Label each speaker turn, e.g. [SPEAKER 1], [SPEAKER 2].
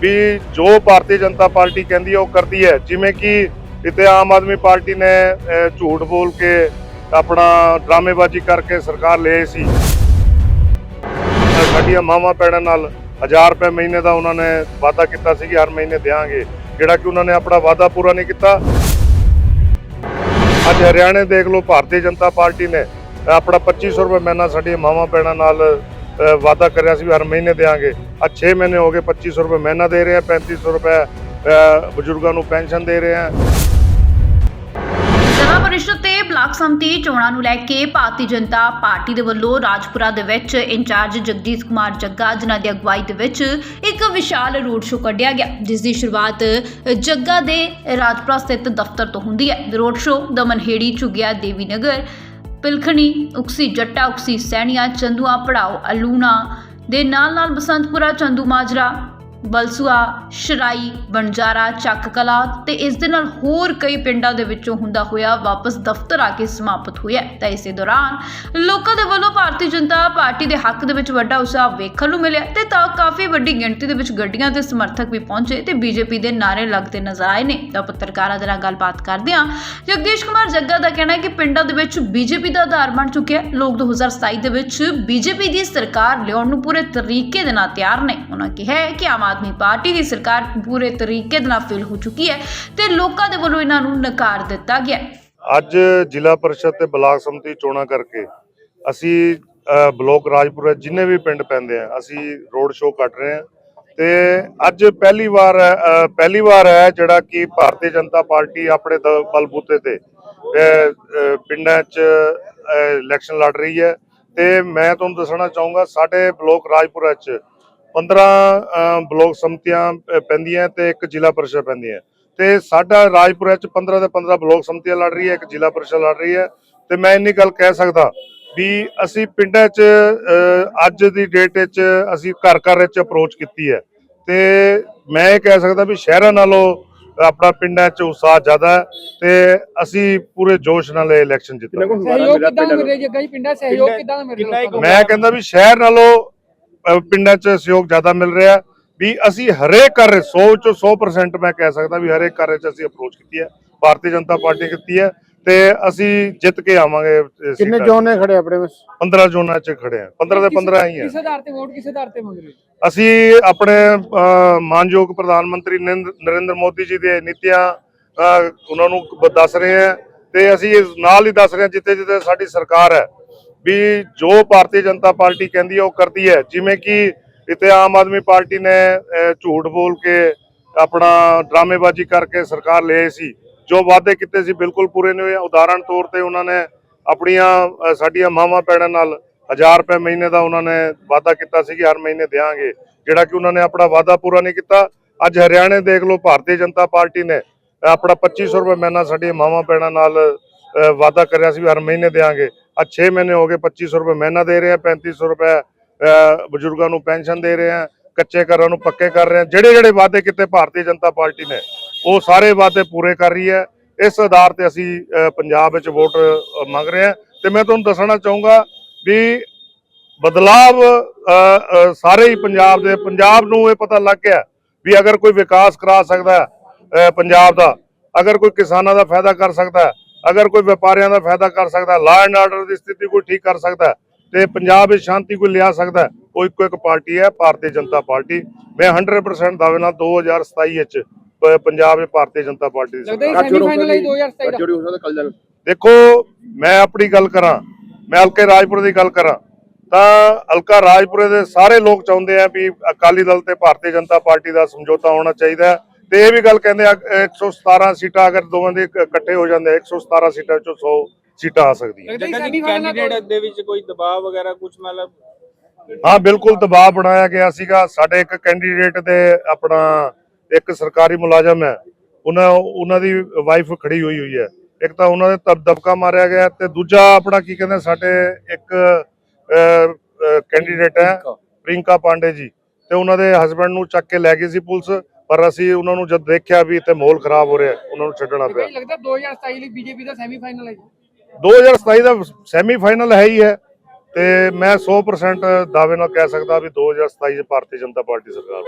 [SPEAKER 1] ਵੀ ਜੋ ਭਾਰਤੀ ਜਨਤਾ ਪਾਰਟੀ ਕਹਿੰਦੀ ਹੈ ਉਹ ਕਰਦੀ ਹੈ। ਜਿਵੇਂ ਕਿ ਇੱਥੇ ਆਮ ਆਦਮੀ ਪਾਰਟੀ ਨੇ ਝੂਠ ਬੋਲ ਕੇ ਆਪਣਾ ਡਰਾਮੇਬਾਜ਼ੀ ਕਰਕੇ ਸਰਕਾਰ ਲਿਆਈ ਸੀ। ਸਾਡੀਆਂ ਮਾਵਾਂ ਭੈਣਾਂ ਨਾਲ 1000 ਰੁਪਏ ਮਹੀਨੇ ਦਾ ਉਹਨਾਂ ਨੇ ਵਾਅਦਾ ਕੀਤਾ ਸੀ ਕਿ ਹਰ ਮਹੀਨੇ ਦੇਵਾਂਗੇ। ਜਿਹੜਾ ਕਿ ਉਹਨਾਂ ਨੇ ਆਪਣਾ ਵਾਅਦਾ ਪੂਰਾ ਨਹੀਂ ਕੀਤਾ। ਅੱਜ ਹਰਿਆਣੇ ਦੇਖ ਲਓ, ਭਾਰਤੀ ਜਨਤਾ ਪਾਰਟੀ ਨੇ ਆਪਣਾ 2500 ਰੁਪਏ ਮਹੀਨਾ ਸਾਡੀਆਂ ਮਾਵਾਂ ਭੈਣਾਂ ਨਾਲ ਵਾਅਦਾ ਕਰਿਆ ਸੀ ਵੀ ਹਰ ਮਹੀਨੇ ਦੇਵਾਂਗੇ ਅੱਜ 6 ਮਹੀਨੇ ਹੋ ਗਏ 2500 ਰੁਪਏ ਮਹੀਨਾ ਦੇ ਰਹੇ ਆ 3500 ਰੁਪਏ ਬਜ਼ੁਰਗਾਂ ਨੂੰ ਪੈਨਸ਼ਨ ਦੇ ਰਹੇ। ਆ
[SPEAKER 2] ਜ਼ਿਲ੍ਹਾ ਪਰਿਸ਼ਦ ਤੇ ਬਲਾਕ ਸੰਮਤੀ ਚੋਣਾਂ ਨੂੰ ਲੈ ਕੇ ਭਾਰਤੀ ਜਨਤਾ ਪਾਰਟੀ ਦੇ ਵੱਲੋਂ ਰਾਜਪੁਰਾ ਦੇ ਵਿੱਚ ਇੰਚਾਰਜ ਜਗਦੀਸ਼ ਕੁਮਾਰ ਜੱਗਾ, ਜਿਨ੍ਹਾਂ ਦੀ ਅਗਵਾਈ ਦੇ ਵਿੱਚ ਇੱਕ ਵਿਸ਼ਾਲ ਰੋਡ ਸ਼ੋਅ ਕੱਢਿਆ ਗਿਆ, ਜਿਸ ਦੀ ਸ਼ੁਰੂਆਤ ਜੱਗਾ ਦੇ ਰਾਜਪੁਰਾ ਸਥਿਤ ਦਫ਼ਤਰ ਤੋਂ ਹੁੰਦੀ ਹੈ। ਰੋਡ ਸ਼ੋਅ ਦਮਨਹੇੜੀ ਚੁਗਿਆ ਦੇਵੀ ਨਗਰ ਪਿਲਖਣੀ ਉਕਸੀ ਜੱਟਾ ਉਕਸੀ ਸੈਣੀਆਂ ਚੰਦੂਆ ਪੜਾਓ ਅਲੂਣਾ ਦੇ ਨਾਲ ਨਾਲ ਬਸੰਤਪੁਰਾ ਚੰਦੂ ਮਾਜਰਾ। ਬਲਸੂਆ, ਸ਼ਰਾਈ ਬਣਜਾਰਾ ਚੱਕ ਕਲਾ ਤੇ ਇਸ ਦੇ ਨਾਲ ਹੋਰ ਕਈ ਪਿੰਡਾਂ ਦੇ ਵਿੱਚੋਂ ਹੁੰਦਾ ਹੋਇਆ ਵਾਪਸ ਦਫ਼ਤਰ ਆ ਕੇ ਸਮਾਪਤ ਹੋਇਆ ਤਾਂ ਇਸੇ ਦੌਰਾਨ ਲੋਕਾਂ ਦੇ ਵੱਲੋਂ ਭਾਰਤੀ ਜਨਤਾ ਪਾਰਟੀ ਦੇ ਹੱਕ ਦੇ ਵਿੱਚ ਵੱਡਾ ਉਤਸ਼ਾਹ ਵੇਖਣ ਨੂੰ ਮਿਲਿਆ ਤੇ ਤਾਂ ਕਾਫੀ ਵੱਡੀ ਗਿਣਤੀ ਦੇ ਵਿੱਚ ਗੱਡੀਆਂ ਤੇ ਸਮਰਥਕ ਵੀ ਪਹੁੰਚੇ ਤੇ ਬੀਜੇਪੀ ਦੇ ਨਾਰੇ ਲੱਗਦੇ ਨਜ਼ਰ ਆਏ ਨੇ। ਤਾਂ ਪੱਤਰਕਾਰਾਂ ਦੇ ਨਾਲ ਗੱਲਬਾਤ ਕਰਦਿਆਂ ਜਗਦੀਸ਼ ਕੁਮਾਰ ਜੱਗਾ ਦਾ ਕਹਿਣਾ ਹੈ ਕਿ ਪਿੰਡਾਂ ਦੇ ਵਿੱਚ ਬੀਜੇਪੀ ਦਾ ਆਧਾਰ ਬਣ ਚੁੱਕਿਆ ਹੈ। ਲੋਕ 2027 ਦੇ ਵਿੱਚ ਬੀਜੇਪੀ ਦੀ ਸਰਕਾਰ ਲਿਆਉਣ ਨੂੰ ਪੂਰੇ ਤਰੀਕੇ ਦੇ ਨਾਲ ਤਿਆਰ ਨੇ। ਉਹਨਾਂ ਕਿਹਾ ਕਿ ਆਮ ਆਦਮੀ ਪਾਰਟੀ ਦੀ ਸਰਕਾਰ ਪੂਰੇ ਤਰੀਕੇ ਦੇ ਨਾਲ ਫੇਲ ਹੋ ਚੁੱਕੀ ਹੈ ਤੇ ਲੋਕਾਂ ਦੇ ਵੱਲੋਂ ਇਹਨਾਂ ਨੂੰ ਨਕਾਰ ਦਿੱਤਾ ਗਿਆ
[SPEAKER 1] ਅੱਜ ਜ਼ਿਲ੍ਹਾ ਪਰਿਸ਼ਦ ਤੇ ਬਲਾਕ ਸੰਮਤੀ ਚੋਣਾਂ ਕਰਕੇ ਅਸੀਂ ਅਹ, ਰਾਜਪੁਰਾ ਜਿੰਨੇ ਵੀ ਪਿੰਡ ਪੈਂਦੇ ਆ ਅਸੀਂ ਰੋਡ ਸ਼ੋਅ ਕੱਢ ਰਹੇ ਹਾਂ ਤੇ ਅੱਜ ਪਹਿਲੀ ਵਾਰ ਪਹਿਲੀ ਵਾਰ ਹੈ ਜਿਹੜਾ ਕਿ ਭਾਰਤੀ ਜਨਤਾ ਪਾਰਟੀ ਆਪਣੇ ਦ- ਬਲਬੂਤੇ ਤੇ ਪਿੰਡਾਂ 'ਚ ਇਲੈਕਸ਼ਨ ਲੜ ਰਹੀ ਹੈ ਤੇ ਮੈਂ ਤੁਹਾਨੂੰ ਦੱਸਣਾ ਚਾਹੂੰਗਾ ਸਾਡੇ ਬਲੋਕ ਰਾਜਪੁਰਾ 'ਚ 15 ਅਹ, ਬਲਾਕ ਸੰਮਤੀਆਂ ਪੈਂਦੀਆਂ ਤੇ ਇੱਕ ਜ਼ਿਲ੍ਹਾ ਪਰਿਸ਼ਦ ਪੈਂਦੀਆਂ ਤੇ ਸਾਡਾ ਰਾਜਪੁਰਾ 'ਚ 15 ਦੇ 15 ਬਲਾਕ ਸੰਮਤੀਆਂ ਲੜ ਰਹੀ ਹੈ ਇੱਕ ਜ਼ਿਲ੍ਹਾ ਪਰਿਸ਼ਦ ਲੜ ਰਹੀ ਹੈ। ਤੇ ਮੈਂ ਇੰਨੀ ਗੱਲ ਕਹਿ ਸਕਦਾ ਵੀ ਅਸੀਂ ਪਿੰਡਾਂ 'ਚ ਅੱਜ ਦੀ ਡੇਟ 'ਚ ਅਸੀਂ ਘਰ ਘਰ ਵਿੱਚ ਅਪਰੋਚ ਕੀਤੀ ਹੈ। ਤੇ ਮੈਂ ਇਹ ਕਹਿ ਸਕਦਾ ਵੀ ਸ਼ਹਿਰਾਂ ਨਾਲੋਂ ਆਪਣਾ ਪਿੰਡਾਂ 'ਚ ਉਤਸ਼ਾਹ ਜ਼ਿਆਦਾ ਹੈ ਤੇ ਅਸੀਂ ਪੂਰੇ ਜੋਸ਼ ਨਾਲ ਇਹ ਇਲੈਕਸ਼ਨ ਜਿੱਤਾਂਗੇ।
[SPEAKER 3] ਸਹਿਯੋਗ ਕਿੱਦਾਂ ਮਿਲ ਰਿਹਾ ਜੱਗਾ ਜੀ? ਪਿੰਡਾਂ ਸਹਿਯੋਗ ਕਿੱਦਾਂ ਮਿਲ ਰਿਹਾ ਲੋਕਾਂ ਨੂੰ?
[SPEAKER 1] ਮੈਂ ਕਹਿੰਦਾ ਵੀ ਸ਼ਹਿਰ ਨਾਲੋਂ ਪਿੰਡਾਂ 'ਚ ਸਹਿਯੋਗ ਜ਼ਿਆਦਾ ਮਿਲ ਰਿਹਾ ਵੀ ਅਸੀਂ ਹਰੇਕ ਘਰ 100 ਚੋਂ 100% ਮੈਂ ਕਹਿ ਸਕਦਾ ਵੀ ਹਰੇਕ ਘਰ 'ਚ ਅਸੀਂ ਅਪਰੋਚ ਕੀਤੀ ਹੈ। ਭਾਰਤੀ ਜਨਤਾ ਪਾਰਟੀ ਕੀਤੀ ਹੈ ਤੇ ਅਸੀਂ ਜਿੱਤ ਕੇ ਆਵਾਂਗੇ
[SPEAKER 4] ਕਿੰਨੇ। ਜ਼ੋਨ ਨੇ ਖੜੇ ਆਪਣੇ ਵਿੱਚ?
[SPEAKER 1] 15 ਜ਼ੋਨਾਂ 'ਚ ਖੜੇ ਆ। 15 ਦੇ 15 ਹੀ ਆ।
[SPEAKER 3] ਕਿਸ ਆਧਾਰ ਤੇ ਵੋਟ ਕਿਸ ਆਧਾਰ ਤੇ ਮੰਗ ਰਹੇ?
[SPEAKER 1] ਅਸੀਂ ਆਪਣੇ ਮਾਨਯੋਗ ਪ੍ਰਧਾਨ ਮੰਤਰੀ ਨਰਿੰਦ- ਨਰਿੰਦਰ ਮੋਦੀ ਜੀ ਦੇ ਨੀਤੀਆਂ ਉਹਨਾਂ ਨੂੰ ਦੱਸ ਰਹੇ ਹਾਂ ਤੇ ਅਸੀਂ ਇਸ ਨਾਲ ਹੀ ਦੱਸ ਰਹੇ ਹਾਂ ਜਿੱਥੇ ਜਿੱਥੇ ਸਾਡੀ ਸਰਕਾਰ ਹੈ। ਵੀ ਜੋ ਭਾਰਤੀ ਜਨਤਾ ਪਾਰਟੀ ਕਹਿੰਦੀ ਹੈ ਉਹ ਕਰਦੀ ਹੈ। ਜਿਵੇਂ ਕਿ ਇੱਥੇ ਆਮ ਆਦਮੀ ਪਾਰਟੀ ਨੇ ਝੂਠ ਬੋਲ ਕੇ ਆਪਣਾ ਡਰਾਮੇਬਾਜ਼ੀ ਕਰਕੇ ਸਰਕਾਰ ਲਿਆਈ ਸੀ। ਜੋ ਵਾਅਦੇ ਕੀਤੇ ਸੀ ਬਿਲਕੁਲ ਪੂਰੇ ਨਹੀਂ ਹੋਏ। ਉਦਾਹਰਣ ਤੌਰ ਤੇ ਉਹਨਾਂ ਨੇ ਆਪਣੀਆਂ ਸਾਡੀਆਂ ਮਾਵਾਂ ਭੈਣਾਂ ਨਾਲ 1000 ਰੁਪਏ ਮਹੀਨੇ ਦਾ ਉਹਨਾਂ ਨੇ ਵਾਅਦਾ ਕੀਤਾ ਸੀ ਕਿ ਹਰ ਮਹੀਨੇ ਦੇਵਾਂਗੇ। ਜਿਹੜਾ ਕਿ ਉਹਨਾਂ ਨੇ ਆਪਣਾ ਵਾਅਦਾ ਪੂਰਾ ਨਹੀਂ ਕੀਤਾ। ਅੱਜ ਹਰਿਆਣੇ ਦੇਖ ਲਓ ਭਾਰਤੀ ਜਨਤਾ ਪਾਰਟੀ ਨੇ ਆਪਣਾ 2500 ਰੁਪਏ ਮਹੀਨਾ ਸਾਡੀਆਂ ਮਾਵਾਂ ਭੈਣਾਂ ਨਾਲ ਅਹ, ਵਾਅਦਾ ਕਰਿਆ ਸੀ ਵੀ ਹਰ ਮਹੀਨੇ ਦੇਵਾਂਗੇ। ਅੱਜ 6 ਮਹੀਨੇ ਹੋ ਗਏ 2500 ਰੁਪਏ ਮਹੀਨਾ ਦੇ ਰਹੇ ਆ 3500 ਰੁਪਏ ਬਜ਼ੁਰਗਾਂ ਨੂੰ ਪੈਨਸ਼ਨ ਦੇ ਰਹੇ ਆ, ਕੱਚੇ ਘਰਾਂ ਨੂੰ ਪੱਕੇ ਕਰ ਰਹੇ ਆ। ਜਿਹੜੇ ਜਿਹੜੇ ਵਾਅਦੇ ਕੀਤੇ ਭਾਰਤੀ ਜਨਤਾ ਪਾਰਟੀ ਨੇ, ਉਹ ਸਾਰੇ ਵਾਅਦੇ ਪੂਰੇ ਕਰ ਰਹੀ ਹੈ। ਇਸ ਆਧਾਰ ਤੇ ਅਸੀਂ ਪੰਜਾਬ ਵਿੱਚ ਵੋਟ ਮੰਗ ਰਹੇ ਹਾਂ। ਤੇ ਮੈਂ ਤੁਹਾਨੂੰ ਦੱਸਣਾ ਚਾਹੂੰਗਾ ਵੀ ਬਦਲਾਵ ਸਾਰੇ ਹੀ ਪੰਜਾਬ ਦੇ, ਪੰਜਾਬ ਨੂੰ ਇਹ ਪਤਾ ਲੱਗ ਗਿਆ ਵੀ ਅਗਰ ਕੋਈ ਵਿਕਾਸ ਕਰਾ ਸਕਦਾ ਹੈ ਪੰਜਾਬ ਦਾ, ਅਗਰ ਕੋਈ ਕਿਸਾਨਾਂ ਦਾ ਫਾਇਦਾ ਕਰ ਸਕਦਾ ਹੈ ਅਗਰ ਕੋਈ ਵਪਾਰੀਆਂ ਦਾ ਫਾਇਦਾ ਕਰ ਸਕਦਾ ਹੈ ਲਾ ਐਂਡ ਆਰਡਰ ਦੀ ਸਥਿਤੀ ਕੋਈ ਠੀਕ ਕਰ ਸਕਦਾ ਤੇ ਪੰਜਾਬ ਵਿੱਚ ਸ਼ਾਂਤੀ ਕੋਈ ਲਿਆ ਸਕਦਾ ਉਹ ਇੱਕੋ ਇੱਕ ਪਾਰਟੀ ਹੈ ਭਾਰਤੀ ਜਨਤਾ ਪਾਰਟੀ। ਮੈਂ 100% ਦਾਅਵੇ ਨਾਲ 2027 ਵਿੱਚ ਪੰਜਾਬ ਵਿੱਚ ਭਾਰਤੀ ਜਨਤਾ ਪਾਰਟੀ ਦੀ ਸਰਕਾਰ।
[SPEAKER 3] ਸੈਮੀਫਾਈਨਲ ਹੈ 2027 ਦਾ।
[SPEAKER 1] ਦੇਖੋ ਮੈਂ ਆਪਣੀ ਗੱਲ ਕਰਾਂ ਮੈਂ ਹਲਕੇ ਰਾਜਪੁਰ ਦੀ ਗੱਲ ਕਰਾਂ ਤਾਂ ਹਲਕਾ ਰਾਜਪੁਰੇ ਦੇ ਸਾਰੇ ਲੋਕ ਚਾਹੁੰਦੇ ਆ ਵੀ ਅਕਾਲੀ ਦਲ ਤੇ ਭਾਰਤੀ ਜਨਤਾ ਪਾਰਟੀ ਦਾ ਸਮਝੌਤਾ ਹੋਣਾ ਚਾਹੀਦਾ ਹੈ। ਤੇ ਇਹ ਵੀ ਗੱਲ ਕਹਿੰਦੇ ਆ 117 ਸੀਟਾਂ ਅਗਰ ਦੋਵਾਂ ਦੇ ਇਕ- ਇਕੱਠੇ ਹੋ ਜਾਂਦੇ ਆ, 117 ਸੀਟਾਂ ਚੋਂ 100 ਸੀਟਾਂ ਆ ਸਕਦੀਆਂ।
[SPEAKER 3] ਹੀ
[SPEAKER 5] ਜਗ੍ਹਾ ਦੀ
[SPEAKER 3] ਸੈਮੀਫਾਈਨਲ
[SPEAKER 5] ਕੈਂਡੀਡੇਟ ਦੇ ਵਿੱਚ ਕੋਈ ਦਬਾਅ ਵਗੈਰਾ ਕੁਝ ਮਤਲਬ
[SPEAKER 1] ਹਾਂ ਬਿਲਕੁਲ ਦਬਾਅ ਬਣਾਇਆ ਗਿਆ ਸੀਗਾ। ਸਾਡੇ ਇੱਕ ਕੈਂਡੀਡੇਟ ਦੇ ਆਪਣਾ ਇੱਕ ਸਰਕਾਰੀ ਮੁਲਾਜ਼ਮ ਹੈ। ਉਹਨਾਂ ਉਹਨਾਂ ਦੀ ਵਾਈਫ ਖੜੀ ਹੋਈ ਹੋਈ ਹੈ। ਇੱਕ ਤਾਂ ਉਹਨਾਂ ਦੇ ਦਬਕਾ ਮਾਰਿਆ ਗਿਆ ਤੇ ਦੂਜਾ ਆਪਣਾ ਕੀ ਕਹਿੰਦੇ ਸਾਡੇ ਇੱਕ ਕੈਂਡੀਡੇਟ ਹੈ ਪ੍ਰਿੰਕਾ। ਪਾਂਡੇ ਜੀ। ਤੇ ਉਹਨਾਂ ਦੇ ਹਸਬੰਡ ਨੂੰ ਚੱਕ ਕੇ ਲੈ ਗਈ ਸੀ ਪੁਲਿਸ। ਪਰ ਅਸੀਂ ਉਹਨਾਂ ਨੂੰ ਜਦ ਦੇਖਿਆ ਵੀ ਇੱਥੇ ਮਾਹੌਲ ਖਰਾਬ ਹੋ ਰਿਹਾ ਉਹਨਾਂ ਨੂੰ ਛੱਡਣਾ ਪਿਆ।
[SPEAKER 3] ਲੱਗਦਾ 2027 ਲਈ ਬੀਜੇਪੀ ਦਾ ਸੈਮੀਫਾਈਨਲ ਹੈ ਜੀ।
[SPEAKER 1] 2027 ਦਾ ਸੈਮੀ ਫਾਈਨਲ ਹੈ ਹੀ ਹੈ ਤੇ ਮੈਂ 100% ਦਾਅਵੇ ਨਾਲ ਕਹਿ ਸਕਦਾ ਵੀ 2027 ਚ ਭਾਰਤੀ ਜਨਤਾ ਪਾਰਟੀ ਸਰਕਾਰ